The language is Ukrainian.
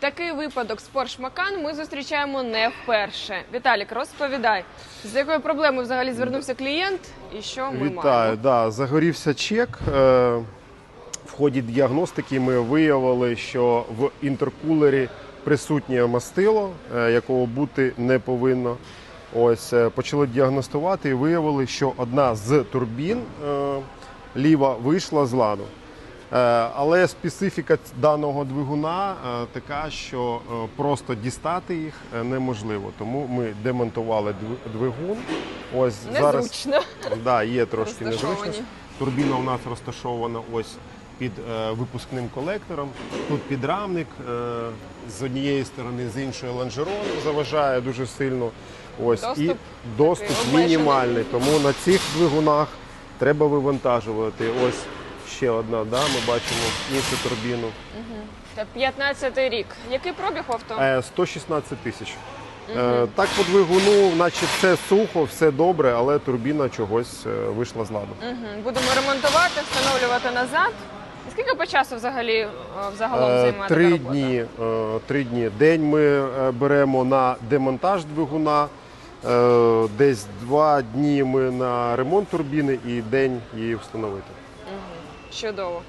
Такий випадок з Porsche Macan ми зустрічаємо не вперше. Віталік, розповідай, з якою проблемою взагалі звернувся клієнт і що ми Вітаю. маємо? Да, загорівся чек. Е, В ході діагностики ми виявили, що в інтеркулері присутнє мастило, е, якого бути не повинно. Ось е, почали діагностувати і виявили, що одна з турбін е, ліва вийшла з ладу. Е, Але специфіка даного двигуна е, така, що е, просто дістати їх неможливо. Тому ми демонтували дви- двигун. Ось зараз Да, є трошки незручність. Турбіна у нас розташована ось під випускним колектором. Тут підрамник з однієї сторони, з іншої лонжерон заважає дуже сильно. Ось Доступ і доступ мінімальний. Тому на цих двигунах треба вивантажувати. Ось ще одна. Да, ми бачимо іншу турбіну. Це 15-й рік. Який пробіг у авто? Е, 116 тисяч. Е, Так по двигуну, наче все сухо, все добре, але турбіна чогось е, вийшла з ладу. Мгм. Будемо ремонтувати, встановлювати назад. І скільки по часу взагалі е, взагалом Е, займає така Три робота? дні, е, три дні. День ми е, беремо на демонтаж двигуна, е, десь два дні ми на ремонт турбіни і день її встановити. Чудово.